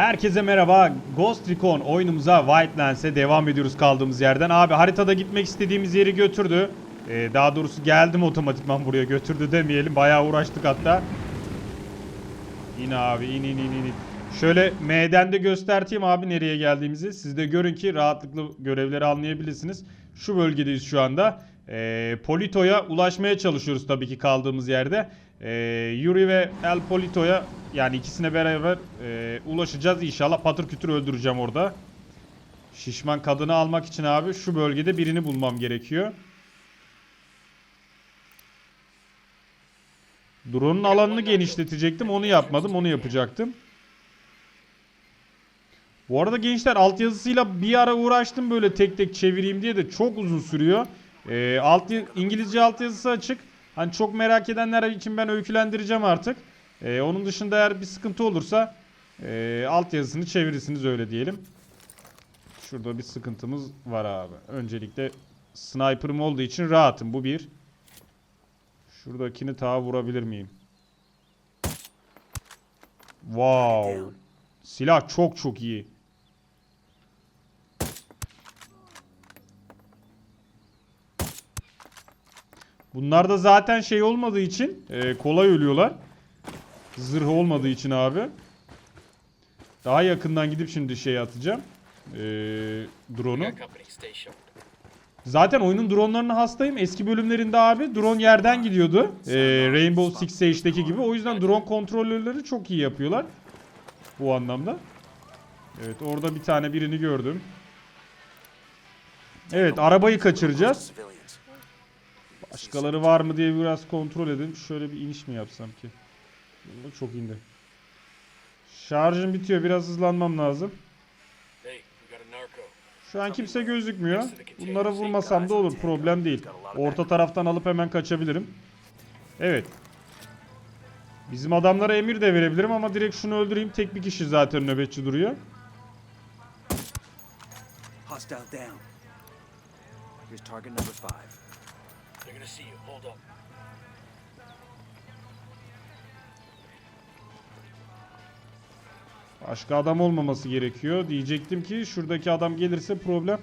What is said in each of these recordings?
Herkese merhaba. Ghost Recon oyunumuza Wildlands'e devam ediyoruz kaldığımız yerden. Abi haritada gitmek istediğimiz yeri götürdü. Ee, daha doğrusu geldim otomatikman buraya götürdü demeyelim. Bayağı uğraştık hatta. İn abi in in in in. Şöyle M'den de göstereyim abi nereye geldiğimizi. Siz de görün ki rahatlıkla görevleri anlayabilirsiniz. Şu bölgedeyiz şu anda. Ee, Polito'ya ulaşmaya çalışıyoruz tabii ki kaldığımız yerde. Ee, Yuri ve El Polito'ya yani ikisine beraber e, ulaşacağız. İnşallah patır kütür öldüreceğim orada. Şişman kadını almak için abi şu bölgede birini bulmam gerekiyor. Drone'un alanını genişletecektim. Onu yapmadım. Onu yapacaktım. Bu arada gençler altyazısıyla bir ara uğraştım böyle tek tek çevireyim diye de çok uzun sürüyor. Ee, alt, İngilizce altyazısı açık. Hani çok merak edenler için ben öykülendireceğim artık. Ee, onun dışında eğer bir sıkıntı olursa e, altyazısını çevirirsiniz öyle diyelim. Şurada bir sıkıntımız var abi. Öncelikle sniper'ım olduğu için rahatım. Bu bir. Şuradakini ta vurabilir miyim? Wow. Silah çok çok iyi. Bunlar da zaten şey olmadığı için e, kolay ölüyorlar. Zırh olmadığı için abi. Daha yakından gidip şimdi şey atacağım. E, drone'u. Zaten oyunun dronlarına hastayım. Eski bölümlerinde abi drone yerden gidiyordu. Ee, Rainbow Six Siege'deki gibi. O yüzden drone kontrolörleri çok iyi yapıyorlar. Bu anlamda. Evet orada bir tane birini gördüm. Evet arabayı kaçıracağız. Başkaları var mı diye biraz kontrol edin. Şöyle bir iniş mi yapsam ki? Çok indi. Şarjım bitiyor. Biraz hızlanmam lazım. Şu an kimse gözükmüyor. Bunlara vurmasam da olur. Problem değil. Orta taraftan alıp hemen kaçabilirim. Evet. Bizim adamlara emir de verebilirim ama direkt şunu öldüreyim. Tek bir kişi zaten nöbetçi duruyor. Hostile down. Here's target number five. Gonna see you. Hold up. Başka adam olmaması gerekiyor. Diyecektim ki şuradaki adam gelirse problem.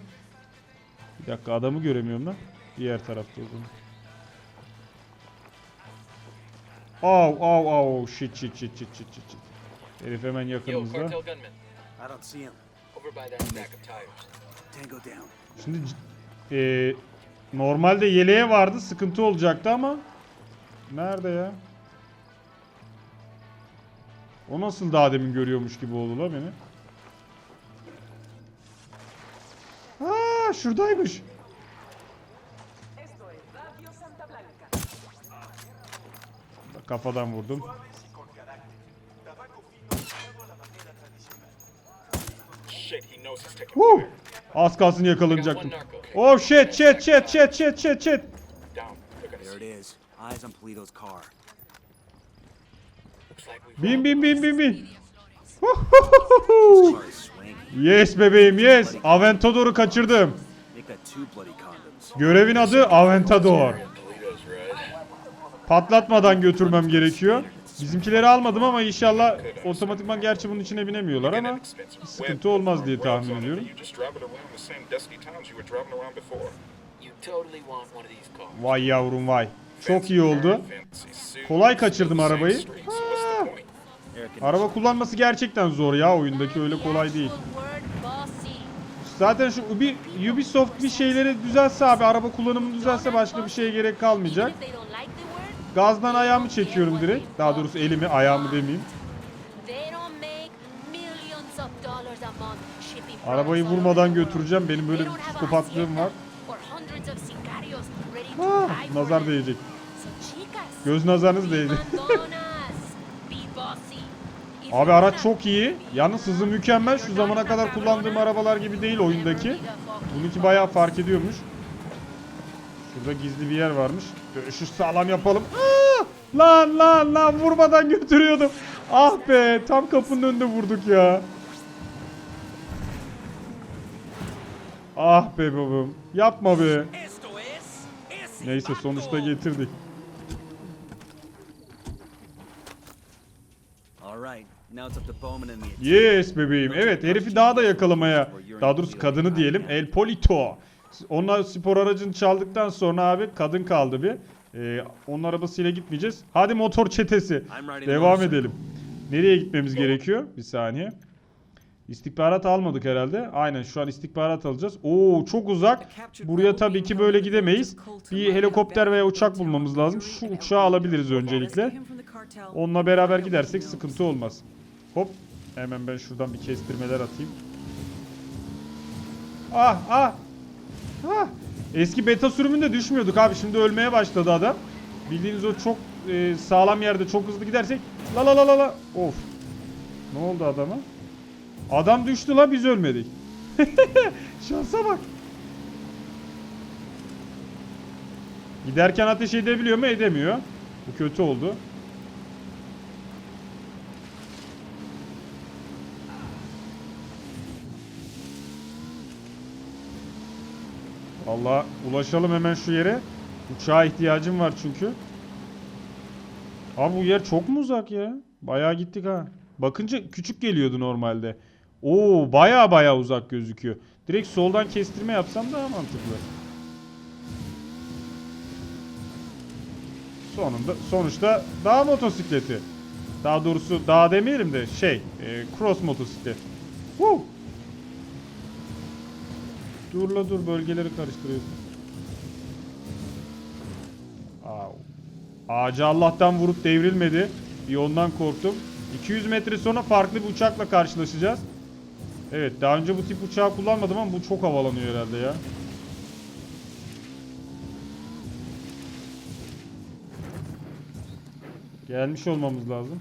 Bir dakika adamı göremiyorum ben. Diğer tarafta o zaman. Au au au shit shit shit shit shit shit. shit. Herif hemen yakınımızda. Şimdi eee, normalde yeleğe vardı sıkıntı olacaktı ama nerede ya? O nasıl daha demin görüyormuş gibi oldu la beni? Aa şuradaymış. Esto es Radio Santa Blanca. Kafadan vurdum. Shit, he knows he's taking Woo! Az kalsın yakalanacaktım. Oh shit shit shit shit shit shit shit. Bin bin bin bin bin. Yes bebeğim yes. Aventador'u kaçırdım. Görevin adı Aventador. Patlatmadan götürmem gerekiyor. Bizimkileri almadım ama inşallah otomatikman gerçi bunun içine binemiyorlar ama sıkıntı olmaz diye tahmin ediyorum. Vay yavrum vay. Çok iyi oldu. Kolay kaçırdım arabayı. Air Araba kullanması gerçekten zor ya oyundaki öyle kolay değil. Zaten şu Ubi, Ubisoft bir şeyleri düzelse abi araba kullanımını düzelse başka bir şeye gerek kalmayacak. Gazdan ayağımı çekiyorum direkt. Daha doğrusu elimi ayağımı demeyeyim. Arabayı vurmadan götüreceğim. Benim böyle bir psikopatlığım var. Ah, nazar değecek. Göz nazarınız değdi. Abi araç çok iyi. Yalnız hızı mükemmel. Şu zamana kadar kullandığım arabalar gibi değil oyundaki. Bununki bayağı fark ediyormuş. Şurada gizli bir yer varmış. Şu sağlam yapalım. Aa! Lan lan lan vurmadan götürüyordum. Ah be tam kapının önünde vurduk ya. Ah be babam. Yapma be. Neyse sonuçta getirdik. Yes bebeğim. Evet herifi daha da yakalamaya. Daha doğrusu kadını diyelim. El Polito. Onlar spor aracını çaldıktan sonra abi kadın kaldı bir. Ee, onun arabasıyla gitmeyeceğiz. Hadi motor çetesi. Devam edelim. Nereye gitmemiz gerekiyor? Bir saniye. İstihbarat almadık herhalde. Aynen şu an istihbarat alacağız. Oo çok uzak. Buraya tabii ki böyle gidemeyiz. Bir helikopter veya uçak bulmamız lazım. Şu uçağı alabiliriz öncelikle. Onunla beraber gidersek sıkıntı olmaz. Hop. Hemen ben şuradan bir kestirmeler atayım. Ah ah. Ah. Eski beta sürümünde düşmüyorduk abi. Şimdi ölmeye başladı adam. Bildiğiniz o çok e, sağlam yerde çok hızlı gidersek. La la la la la. Of. Ne oldu adama? Adam düştü la biz ölmedik. Şansa bak. Giderken ateş edebiliyor mu? Edemiyor. Bu kötü oldu. Valla ulaşalım hemen şu yere. Uçağa ihtiyacım var çünkü. Abi bu yer çok mu uzak ya? Bayağı gittik ha. Bakınca küçük geliyordu normalde. Oo bayağı bayağı uzak gözüküyor. Direkt soldan kestirme yapsam daha mantıklı. Sonunda sonuçta dağ motosikleti. Daha doğrusu dağ demeyelim de şey, e, cross motosiklet. Woo! Dur la dur bölgeleri karıştırıyorsun. Au. Ağacı Allah'tan vurup devrilmedi. Bir ondan korktum. 200 metre sonra farklı bir uçakla karşılaşacağız. Evet daha önce bu tip uçağı kullanmadım ama bu çok havalanıyor herhalde ya. Gelmiş olmamız lazım.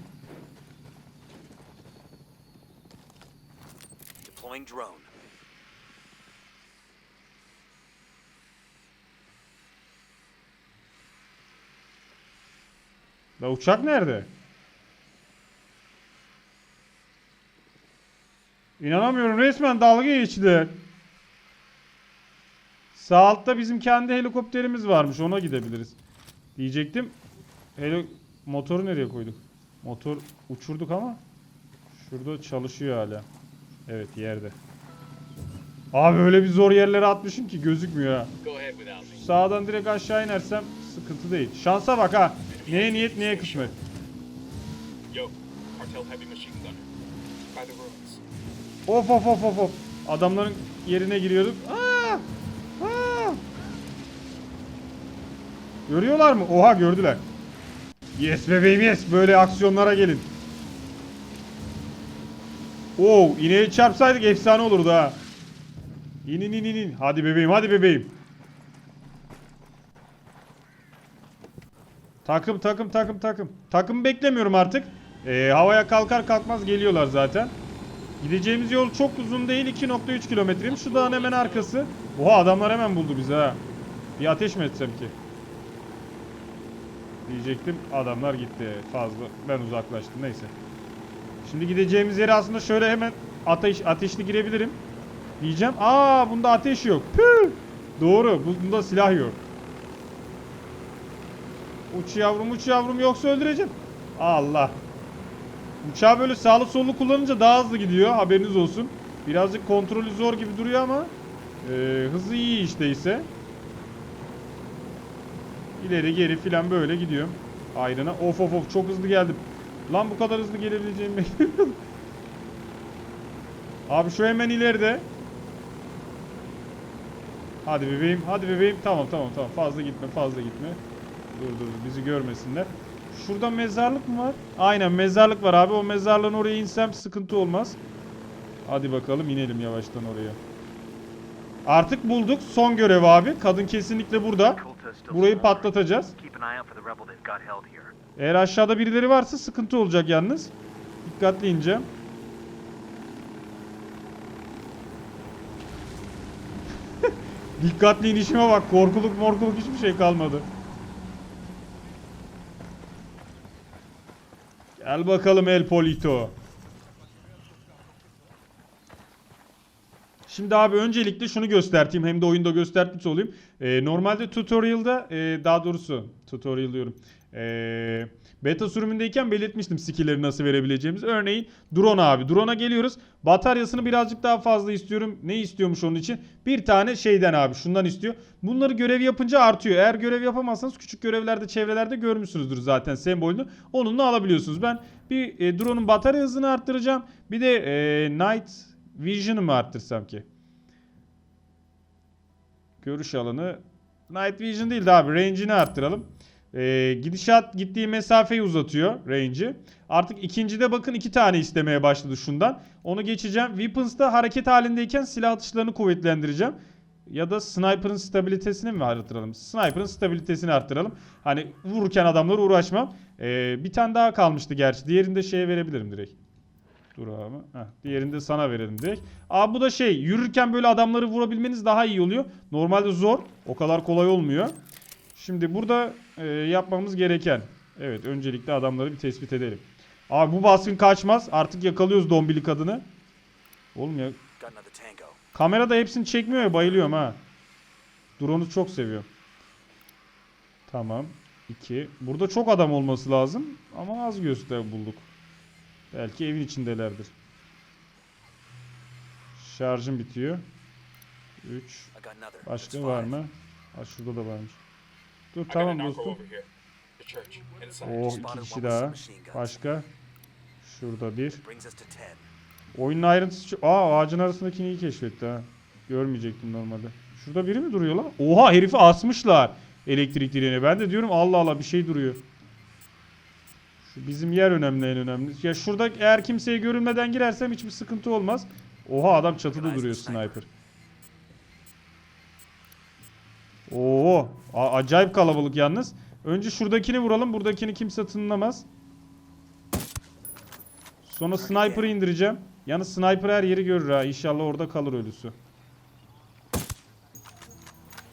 deploying drone. La uçak nerede? İnanamıyorum resmen dalga geçti. Sağ altta bizim kendi helikopterimiz varmış ona gidebiliriz. Diyecektim. Heli motoru nereye koyduk? Motor uçurduk ama şurada çalışıyor hala. Evet yerde. Abi öyle bir zor yerlere atmışım ki gözükmüyor ha. Sağdan direkt aşağı inersem sıkıntı değil. Şansa bak ha. Neye niyet neye kısmet. Yo, cartel heavy machine gunner. By the ruins. Of of of of of. Adamların yerine giriyorduk. Aa! Aa! Görüyorlar mı? Oha gördüler. Yes bebeğim yes. Böyle aksiyonlara gelin. Oo, ineği çarpsaydık efsane olurdu ha. İn in in in in. Hadi bebeğim hadi bebeğim. Takım takım takım takım. Takım beklemiyorum artık. Ee, havaya kalkar kalkmaz geliyorlar zaten. Gideceğimiz yol çok uzun değil 2.3 kilometreyim. Şu dağın hemen arkası. Oha adamlar hemen buldu bizi ha. Bir ateş mi etsem ki? Diyecektim adamlar gitti fazla. Ben uzaklaştım neyse. Şimdi gideceğimiz yere aslında şöyle hemen ateş ateşli girebilirim. Diyeceğim. Aa bunda ateş yok. Püh. Doğru bunda silah yok. Uç yavrum uç yavrum yoksa öldüreceğim. Allah. Uçağı böyle sağlı sollu kullanınca daha hızlı gidiyor. Haberiniz olsun. Birazcık kontrolü zor gibi duruyor ama e, hızı iyi işte ise. İleri geri filan böyle gidiyorum. Ayrına. Of of of çok hızlı geldim. Lan bu kadar hızlı gelebileceğimi beklemiyordum. Abi şu hemen ileride. Hadi bebeğim, hadi bebeğim. Tamam tamam tamam. Fazla gitme, fazla gitme. Dur dur bizi görmesinler. Şurada mezarlık mı var? Aynen mezarlık var abi. O mezarlığın oraya insem sıkıntı olmaz. Hadi bakalım inelim yavaştan oraya. Artık bulduk. Son görev abi. Kadın kesinlikle burada. Burayı patlatacağız. Eğer aşağıda birileri varsa sıkıntı olacak yalnız. Dikkatli ineceğim. Dikkatli inişime bak. Korkuluk morkuluk hiçbir şey kalmadı. Gel bakalım El Polito. Şimdi abi öncelikle şunu göstereyim hem de oyunda göstermiş olayım. Ee, normalde tutorial'da e, daha doğrusu tutorial diyorum. Ee, beta sürümündeyken belirtmiştim skill'leri nasıl verebileceğimizi. Örneğin drone abi. Drone'a geliyoruz. Bataryasını birazcık daha fazla istiyorum. Ne istiyormuş onun için? Bir tane şeyden abi şundan istiyor. Bunları görev yapınca artıyor. Eğer görev yapamazsanız küçük görevlerde çevrelerde görmüşsünüzdür zaten sembolünü. Onunla alabiliyorsunuz. Ben bir e, drone'un batarya hızını arttıracağım. Bir de e, night vision'ı mı arttırsam ki? Görüş alanı. Night Vision değil de abi range'ini arttıralım. Ee, gidişat gittiği mesafeyi uzatıyor range'i. Artık ikincide bakın iki tane istemeye başladı şundan. Onu geçeceğim. Weapons'ta hareket halindeyken silah atışlarını kuvvetlendireceğim. Ya da sniper'ın stabilitesini mi arttıralım? Sniper'ın stabilitesini arttıralım. Hani vururken adamlara uğraşmam. Ee, bir tane daha kalmıştı gerçi. Diğerini de şeye verebilirim direkt. Dur abi. Heh, diğerini de sana verelim direkt. Abi bu da şey yürürken böyle adamları vurabilmeniz daha iyi oluyor. Normalde zor. O kadar kolay olmuyor. Şimdi burada e, yapmamız gereken. Evet öncelikle adamları bir tespit edelim. Abi bu baskın kaçmaz. Artık yakalıyoruz dombili kadını. Oğlum ya Got another tango. Kamera da hepsini çekmiyor ya bayılıyorum ha. Drone'u çok seviyorum. Tamam. 2. Burada çok adam olması lazım ama az göster bulduk. Belki evin içindelerdir. Şarjım bitiyor. 3. I got another. Başka var mı? Ha şurada da varmış. Dur tamam dostum. Oh iki kişi daha. Başka. Şurada bir. Oyunun ayrıntısı... çok- Aa ağacın arasındakini iyi keşfetti ha. Görmeyecektim normalde. Şurada biri mi duruyor lan? Oha herifi asmışlar. Elektrik direğine. Ben de diyorum Allah Allah bir şey duruyor. Şu bizim yer önemli en önemli. Ya şurada eğer kimseye görünmeden girersem hiçbir sıkıntı olmaz. Oha adam çatıda duruyor sniper. Oo, a- acayip kalabalık yalnız. Önce şuradakini vuralım. Buradakini kimse tınlamaz. Sonra sniper'ı indireceğim. Yalnız sniper her yeri görür ha. İnşallah orada kalır ölüsü.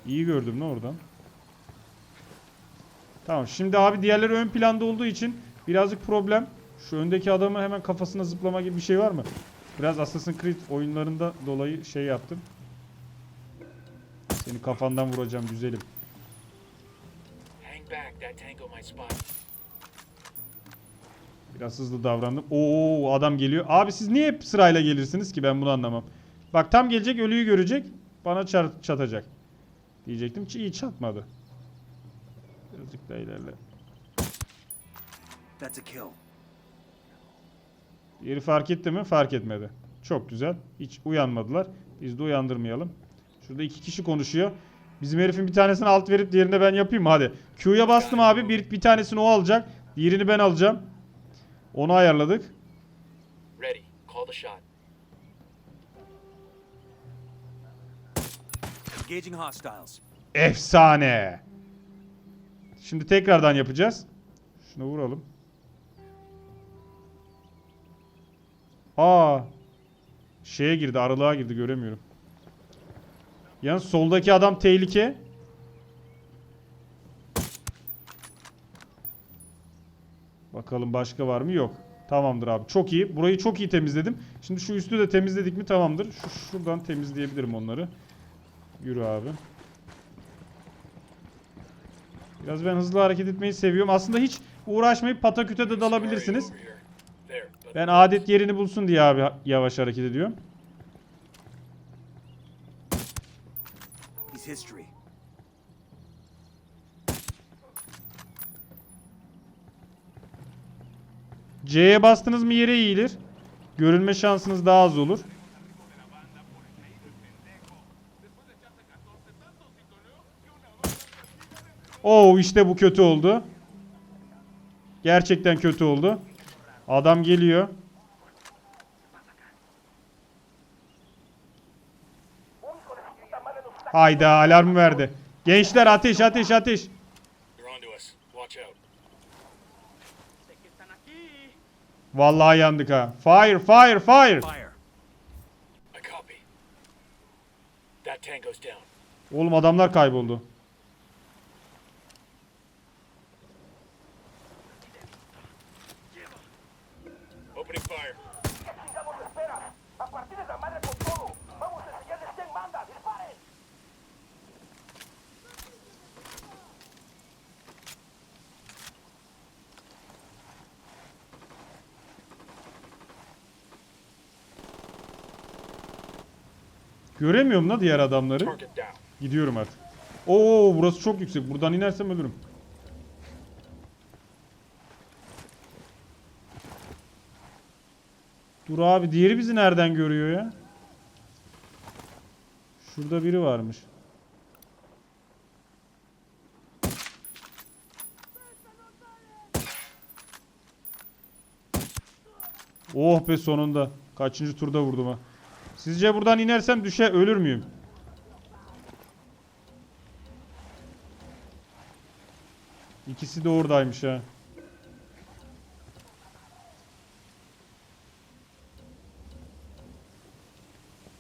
İyi gördüm ne oradan. Tamam şimdi abi diğerleri ön planda olduğu için birazcık problem. Şu öndeki adamı hemen kafasına zıplama gibi bir şey var mı? Biraz Assassin's Creed oyunlarında dolayı şey yaptım. Seni kafandan vuracağım güzelim. Biraz hızlı davrandım. Oo adam geliyor. Abi siz niye hep sırayla gelirsiniz ki ben bunu anlamam. Bak tam gelecek ölüyü görecek. Bana çar- çatacak. Diyecektim ki iyi çatmadı. Birazcık daha ilerle. That's a kill. Yeri fark etti mi? Fark etmedi. Çok güzel. Hiç uyanmadılar. Biz de uyandırmayalım. Şurada iki kişi konuşuyor. Bizim herifin bir tanesini alt verip diğerine ben yapayım? Hadi. Q'ya bastım abi. Bir, bir tanesini o alacak. Diğerini ben alacağım. Onu ayarladık. Ready. Call the shot. Engaging hostiles. Efsane. Şimdi tekrardan yapacağız. Şunu vuralım. Aa. Şeye girdi, aralığa girdi göremiyorum. Yalnız soldaki adam tehlike. Bakalım başka var mı? Yok. Tamamdır abi. Çok iyi. Burayı çok iyi temizledim. Şimdi şu üstü de temizledik mi? Tamamdır. Şu şuradan temizleyebilirim onları. Yürü abi. Biraz ben hızlı hareket etmeyi seviyorum. Aslında hiç uğraşmayıp pataküte de dalabilirsiniz. Ben adet yerini bulsun diye abi yavaş hareket ediyorum. He's history. C'ye bastınız mı yere eğilir. Görünme şansınız daha az olur. Oo işte bu kötü oldu. Gerçekten kötü oldu. Adam geliyor. Hayda alarm verdi. Gençler ateş ateş ateş. Vallahi yandık ha. Fire fire fire. Oğlum adamlar kayboldu. Opening fire. Göremiyorum la diğer adamları. Gidiyorum artık. Oo burası çok yüksek. Buradan inersem ölürüm. Dur abi diğeri bizi nereden görüyor ya? Şurada biri varmış. Oh be sonunda. Kaçıncı turda vurdum ha. Sizce buradan inersem düşe ölür müyüm? İkisi de oradaymış ha.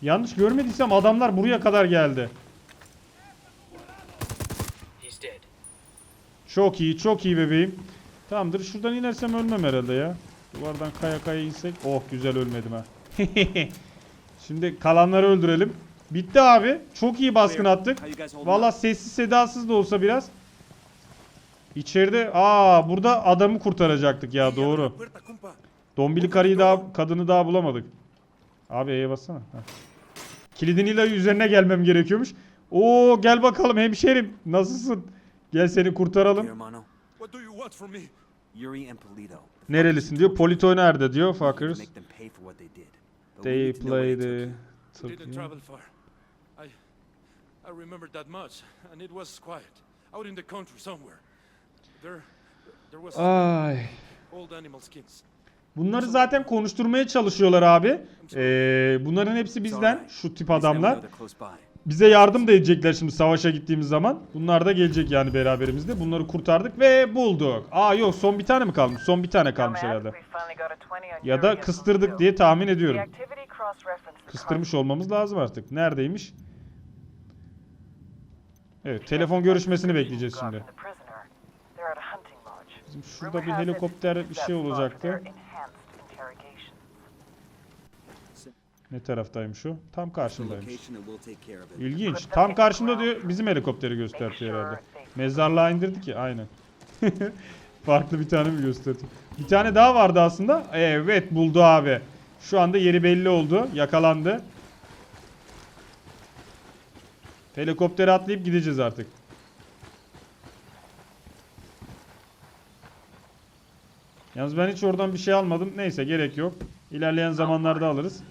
Yanlış görmediysem adamlar buraya kadar geldi. Çok iyi, çok iyi bebeğim. Tamamdır. Şuradan inersem ölmem herhalde ya. Duvardan kaya kaya insek. Oh güzel ölmedim ha. Şimdi kalanları öldürelim. Bitti abi. Çok iyi baskın attık. Valla sessiz sedasız da olsa biraz. İçeride aa burada adamı kurtaracaktık ya doğru. Dombili karıyı daha kadını daha bulamadık. Abi E'ye bassana. Heh. Kilidin illa üzerine gelmem gerekiyormuş. Oo gel bakalım hemşerim. Nasılsın? Gel seni kurtaralım. Nerelisin diyor. Polito nerede diyor. Fuckers. They did. But we They need to know where play they the... took you. We didn't travel far. I I remember that much, and it was quiet, out in the country somewhere. There there was Ay. old animal skins. Bunları zaten konuşturmaya çalışıyorlar abi. Ee, bunların hepsi bizden. Şu tip adamlar. Bize yardım da edecekler şimdi savaşa gittiğimiz zaman. Bunlar da gelecek yani beraberimizde. Bunları kurtardık ve bulduk. Aa yok son bir tane mi kalmış? Son bir tane kalmış herhalde. Ya da kıstırdık diye tahmin ediyorum. Kıstırmış olmamız lazım artık. Neredeymiş? Evet telefon görüşmesini bekleyeceğiz şimdi. Bizim şurada bir helikopter bir şey olacaktı. Ne taraftaymış o? Tam karşımdaymış. İlginç. Tam karşımda diyor bizim helikopteri gösterdi herhalde. Mezarlığa indirdi ki aynen. Farklı bir tane mi gösterdi? Bir tane daha vardı aslında. Evet buldu abi. Şu anda yeri belli oldu. Yakalandı. Helikoptere atlayıp gideceğiz artık. Yalnız ben hiç oradan bir şey almadım. Neyse gerek yok. İlerleyen zamanlarda alırız.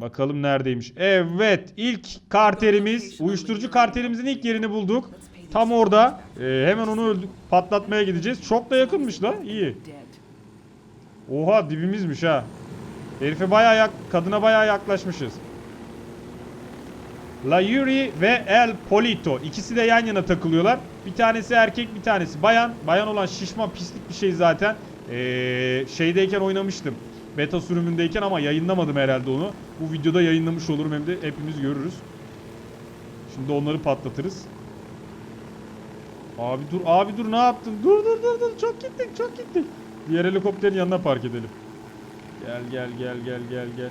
Bakalım neredeymiş. Evet ilk karterimiz uyuşturucu karterimizin ilk yerini bulduk. Tam orada. Ee, hemen onu öldü patlatmaya gideceğiz. Çok da yakınmış la. İyi. Oha dibimizmiş ha. Herife bayağı yak kadına bayağı yaklaşmışız. La Yuri ve El Polito. İkisi de yan yana takılıyorlar. Bir tanesi erkek bir tanesi bayan. Bayan olan şişman pislik bir şey zaten. Ee, şeydeyken oynamıştım. Beta sürümündeyken ama yayınlamadım herhalde onu. Bu videoda yayınlamış olurum hem de hepimiz görürüz. Şimdi onları patlatırız. Abi dur abi dur ne yaptın? Dur dur dur dur çok gittik çok gittik. Diğer helikopterin yanına park edelim. Gel gel gel gel gel gel.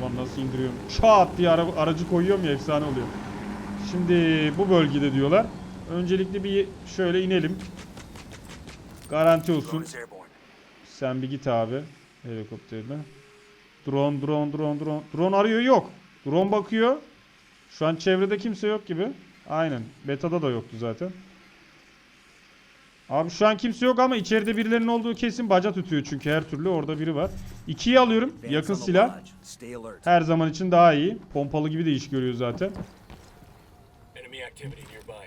Ulan nasıl indiriyorum? Çat diye ara- aracı koyuyorum ya efsane oluyor. Şimdi bu bölgede diyorlar. Öncelikle bir şöyle inelim. Garanti olsun. Sen bir git abi helikopterine. Drone, drone, drone, drone. Drone arıyor yok. Drone bakıyor. Şu an çevrede kimse yok gibi. Aynen. Beta'da da yoktu zaten. Abi şu an kimse yok ama içeride birilerinin olduğu kesin baca tutuyor çünkü her türlü orada biri var. İkiyi alıyorum. Advance Yakın silah. Her zaman için daha iyi. Pompalı gibi de iş görüyor zaten.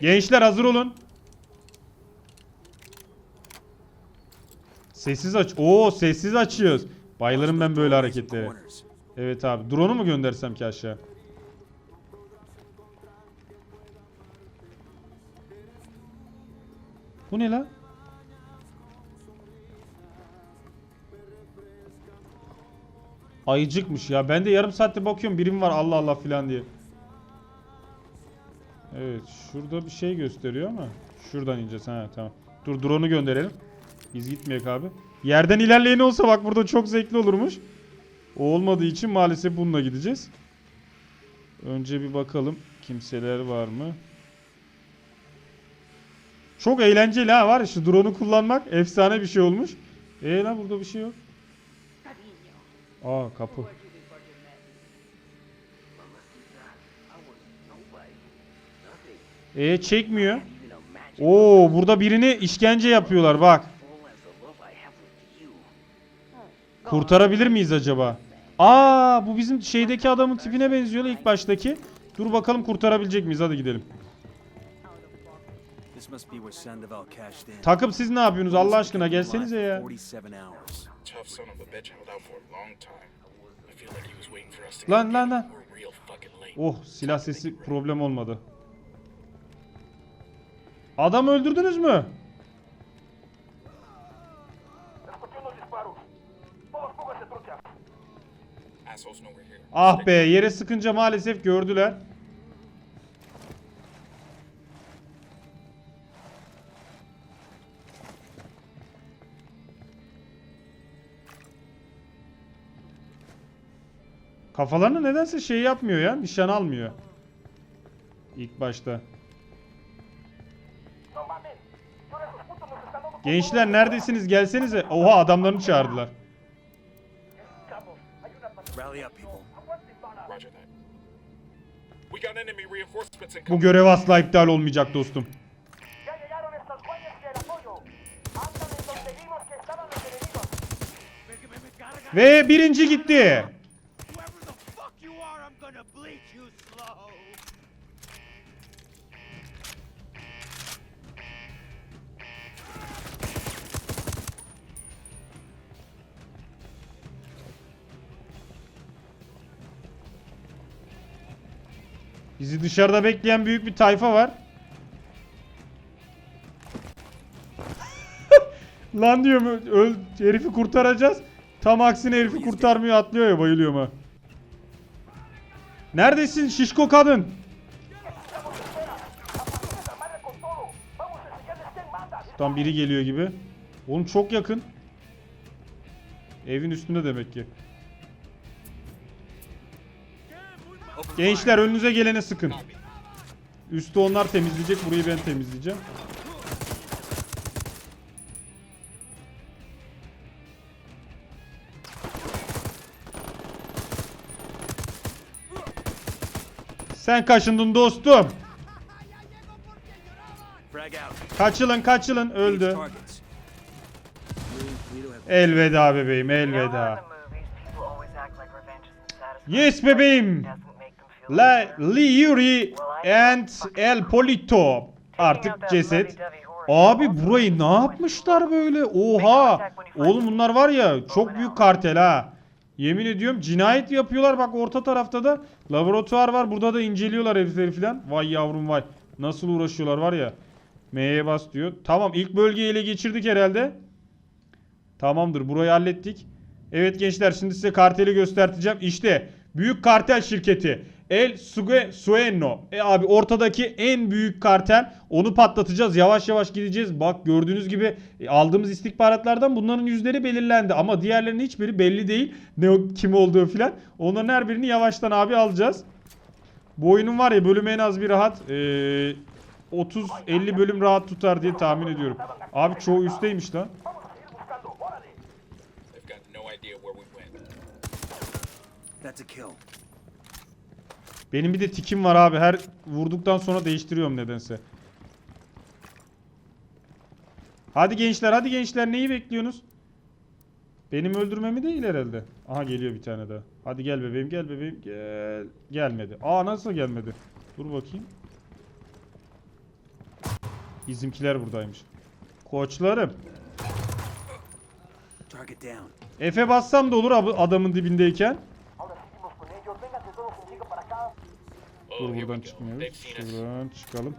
Gençler hazır olun. Sessiz aç. Oo sessiz açıyoruz. Bayılırım ben böyle corners. Evet abi. Drone'u mu göndersem ki aşağı? Bu ne lan? Ayıcıkmış ya. Ben de yarım saattir bakıyorum birim var Allah Allah filan diye. Evet. Şurada bir şey gösteriyor ama. Şuradan ineceğiz. Ha tamam. Dur drone'u gönderelim. Biz gitmeyek abi. Yerden ilerleyeni olsa bak burada çok zevkli olurmuş. O olmadığı için maalesef bununla gideceğiz. Önce bir bakalım kimseler var mı? Çok eğlenceli ha var ya şu drone'u kullanmak efsane bir şey olmuş. Eee lan burada bir şey yok. Aa kapı. Eee çekmiyor. Oo burada birini işkence yapıyorlar bak. Kurtarabilir miyiz acaba? Aa bu bizim şeydeki adamın tipine benziyor ilk baştaki. Dur bakalım kurtarabilecek miyiz? Hadi gidelim. Takım siz ne yapıyorsunuz Allah aşkına gelsenize ya. 47 hours. Tough son of a bitch held out for a long time. I feel like he was waiting for us to Lan lan lan. Oh silah sesi problem olmadı. Adam öldürdünüz mü? Ah be yere sıkınca maalesef gördüler. Kafalarını nedense şey yapmıyor ya. Nişan almıyor. İlk başta. Gençler neredesiniz? Gelsenize. Oha adamlarını çağırdılar. Rally up, people. Roger that. We got enemy reinforcements Bu incoming. görev asla iptal olmayacak dostum. Ya llegaron estos güeyes del apoyo. Andan en donde vimos que estaban los enemigos. Ve birinci gitti. Bizi dışarıda bekleyen büyük bir tayfa var. Lan diyorum öl, herifi kurtaracağız. Tam aksine herifi kurtarmıyor atlıyor ya bayılıyor mu? Neredesin şişko kadın? Tam biri geliyor gibi. Oğlum çok yakın. Evin üstünde demek ki. Gençler önünüze gelene sıkın. Üstü onlar temizleyecek, burayı ben temizleyeceğim. Sen kaşındın dostum. Kaçılın kaçılın öldü. Elveda bebeğim elveda. Yes bebeğim. La Liuri and El Polito. Artık ceset. Abi burayı ne yapmışlar böyle? Oha. Oğlum bunlar var ya çok büyük kartel ha. Yemin ediyorum cinayet yapıyorlar. Bak orta tarafta da laboratuvar var. Burada da inceliyorlar herifleri falan. Vay yavrum vay. Nasıl uğraşıyorlar var ya. M'ye bas diyor. Tamam ilk bölgeyi ele geçirdik herhalde. Tamamdır burayı hallettik. Evet gençler şimdi size karteli göstereceğim. İşte büyük kartel şirketi. El Suge Sueno. E abi ortadaki en büyük kartel. Onu patlatacağız. Yavaş yavaş gideceğiz. Bak gördüğünüz gibi e, aldığımız istihbaratlardan bunların yüzleri belirlendi. Ama diğerlerinin hiçbiri belli değil. Ne kim olduğu filan. Onların her birini yavaştan abi alacağız. Bu oyunun var ya bölümü en az bir rahat. e, 30-50 bölüm rahat tutar diye tahmin ediyorum. Abi çoğu üstteymiş lan. That's a kill. Benim bir de tikim var abi. Her vurduktan sonra değiştiriyorum nedense. Hadi gençler, hadi gençler neyi bekliyorsunuz? Benim öldürmemi değil herhalde. Aha geliyor bir tane daha. Hadi gel bebeğim, gel bebeğim, gel. Gelmedi. Aa nasıl gelmedi? Dur bakayım. Bizimkiler buradaymış. Koçlarım. Efe bassam da olur adamın dibindeyken. Dur buradan çıkmıyoruz. Şuradan çıkalım.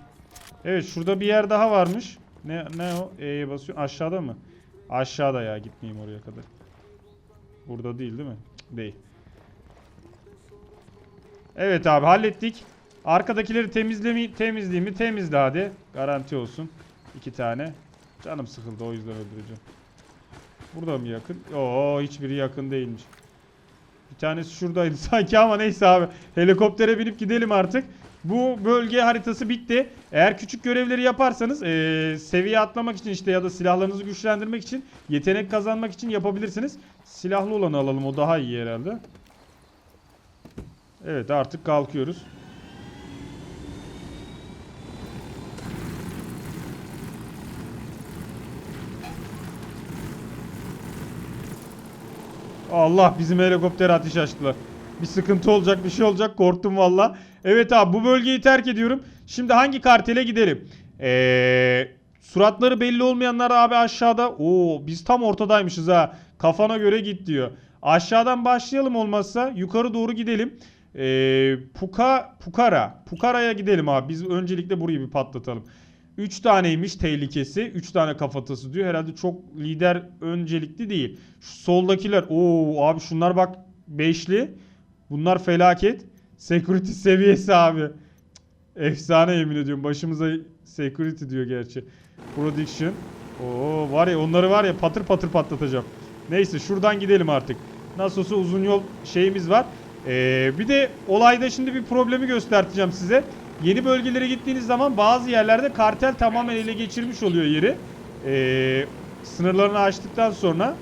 Evet şurada bir yer daha varmış. Ne ne o? E'ye basıyorsun. Aşağıda mı? Aşağıda ya gitmeyeyim oraya kadar. Burada değil değil mi? Değil. Evet abi hallettik. Arkadakileri temizlemi temizleyeyim mi? Temizle hadi. Garanti olsun. İki tane. Canım sıkıldı o yüzden öldüreceğim. Burada mı yakın? Oo hiçbiri yakın değilmiş. Tanesi şuradaydı sanki ama neyse abi. Helikoptere binip gidelim artık. Bu bölge haritası bitti. Eğer küçük görevleri yaparsanız eee, seviye atlamak için işte ya da silahlarınızı güçlendirmek için yetenek kazanmak için yapabilirsiniz. Silahlı olanı alalım o daha iyi herhalde. Evet artık kalkıyoruz. Allah bizim helikoptere ateş açtılar. Bir sıkıntı olacak bir şey olacak korktum valla. Evet abi bu bölgeyi terk ediyorum. Şimdi hangi kartele gidelim? Eee... Suratları belli olmayanlar abi aşağıda. Oo biz tam ortadaymışız ha. Kafana göre git diyor. Aşağıdan başlayalım olmazsa yukarı doğru gidelim. Ee, Puka Pukara. Pukara'ya gidelim abi. Biz öncelikle burayı bir patlatalım. 3 taneymiş tehlikesi. 3 tane kafatası diyor. Herhalde çok lider öncelikli değil. Şu soldakiler. Oo abi şunlar bak beşli. Bunlar felaket. Security seviyesi abi. Efsane yemin ediyorum. Başımıza security diyor gerçi. Production. Oo var ya onları var ya patır patır patlatacağım. Neyse şuradan gidelim artık. Nasıl olsa uzun yol şeyimiz var. Ee, bir de olayda şimdi bir problemi göstereceğim size. Yeni bölgelere gittiğiniz zaman bazı yerlerde kartel tamamen ele geçirmiş oluyor yeri. Ee, sınırlarını açtıktan sonra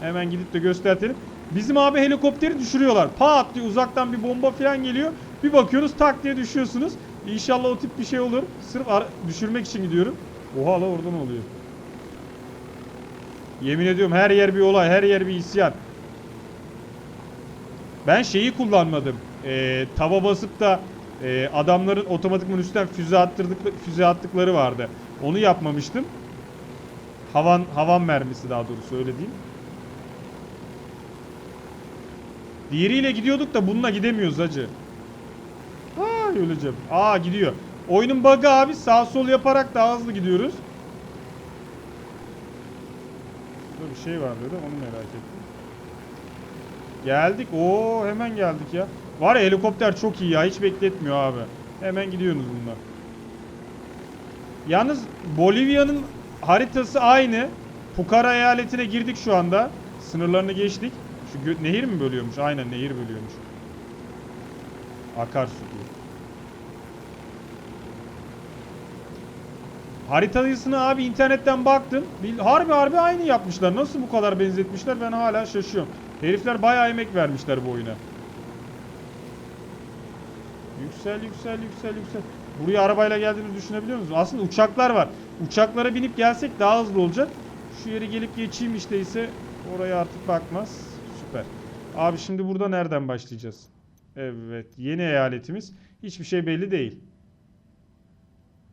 hemen gidip de göstertelim. Bizim abi helikopteri düşürüyorlar. Pat diye uzaktan bir bomba falan geliyor. Bir bakıyorsunuz tak diye düşüyorsunuz. İnşallah o tip bir şey olur. Sırf düşürmek için gidiyorum. Oha la orada ne oluyor? Yemin ediyorum her yer bir olay, her yer bir isyan. Ben şeyi kullanmadım. Ee, tava basıp da e, adamların otomatikman üstten füze attırdık füze attıkları vardı. Onu yapmamıştım. Havan havan mermisi daha doğrusu öyle diyeyim. Diğeriyle gidiyorduk da bununla gidemiyoruz hacı. Aa öleceğim. Aa gidiyor. Oyunun bug'ı abi sağ sol yaparak daha hızlı gidiyoruz. Burada bir şey var dedi onu merak ettim. Geldik. Oo hemen geldik ya. Var ya helikopter çok iyi ya hiç bekletmiyor abi. Hemen gidiyorsunuz bunlar. Yalnız Bolivya'nın haritası aynı. Pucara eyaletine girdik şu anda. Sınırlarını geçtik. Şu nehir mi bölüyormuş? Aynen nehir bölüyormuş. Akarsu diyor. Haritasını abi internetten baktım. Harbi harbi aynı yapmışlar. Nasıl bu kadar benzetmişler ben hala şaşıyorum. Herifler bayağı emek vermişler bu oyuna. Yüksel yüksel yüksel yüksel. Buraya arabayla geldiğimizi düşünebiliyor musunuz? Aslında uçaklar var. Uçaklara binip gelsek daha hızlı olacak. Şu yere gelip geçeyim işte ise oraya artık bakmaz. Süper. Abi şimdi burada nereden başlayacağız? Evet yeni eyaletimiz. Hiçbir şey belli değil.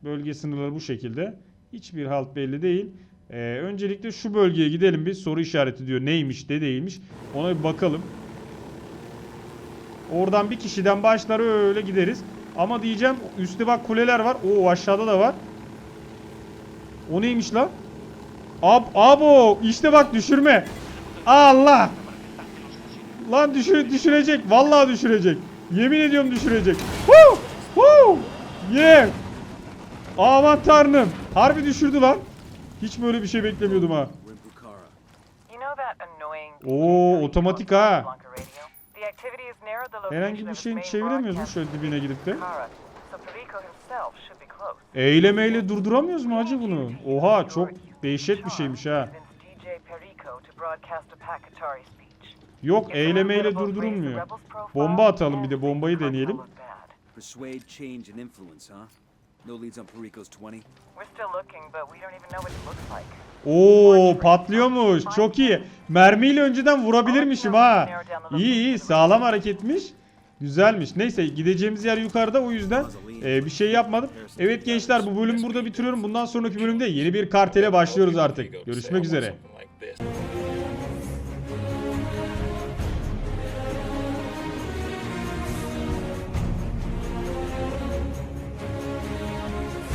Bölge sınırları bu şekilde. Hiçbir halt belli değil. Ee, öncelikle şu bölgeye gidelim bir soru işareti diyor. Neymiş de değilmiş. Ona bir bakalım. Oradan bir kişiden başlar öyle gideriz. Ama diyeceğim üstte bak kuleler var. Oo aşağıda da var. O neymiş lan? Ab abo işte bak düşürme. Allah. Lan düşür, düşürecek. Vallahi düşürecek. Yemin ediyorum düşürecek. Woo! Woo! Yeah! Aman tanrım. Harbi düşürdü lan. Hiç böyle bir şey beklemiyordum ha. Oo, otomatik ha. Herhangi bir şeyin çeviremiyoruz mu şöyle dibine gidip de? Bukhara. So Perico himself should be close. Eylemeyle durduramıyoruz mu hacı bunu? Oha çok dehşet bir şeymiş ha. Yok eylemeyle durdurulmuyor. Bomba atalım bir de bombayı deneyelim. will look bad. Persuade, change, and influence, huh? No leads on Perico's 20? We're still looking, but we don't even know what it looks like. Oo patlıyormuş. Çok iyi. Mermiyle önceden vurabilirmişim ha. İyi iyi sağlam hareketmiş. Güzelmiş. Neyse gideceğimiz yer yukarıda o yüzden e, bir şey yapmadım. Evet gençler bu bölümü burada bitiriyorum. Bundan sonraki bölümde yeni bir kartele başlıyoruz artık. Görüşmek üzere.